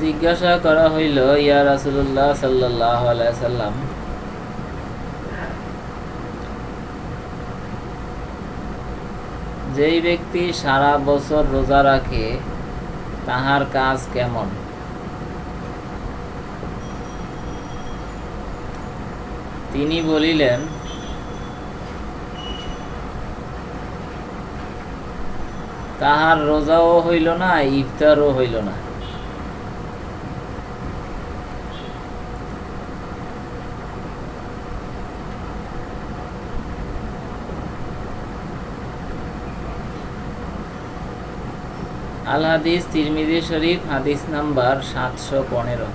জিজ্ঞাসা করা হইল, ইয়া রাসূলুল্লাহ সাল্লাল্লাহু আলাইহি সাল্লাম যেই ব্যক্তি সারা বছর রোজা রাখে, তাহার কাজ কেমন? তিনি বলিলেন, তাহার রোজাও হইল না, ইফতারও হইল না। আল হাদিস তিরমিজি শরীফ হাদিস নাম্বার সাতশো পনেরো।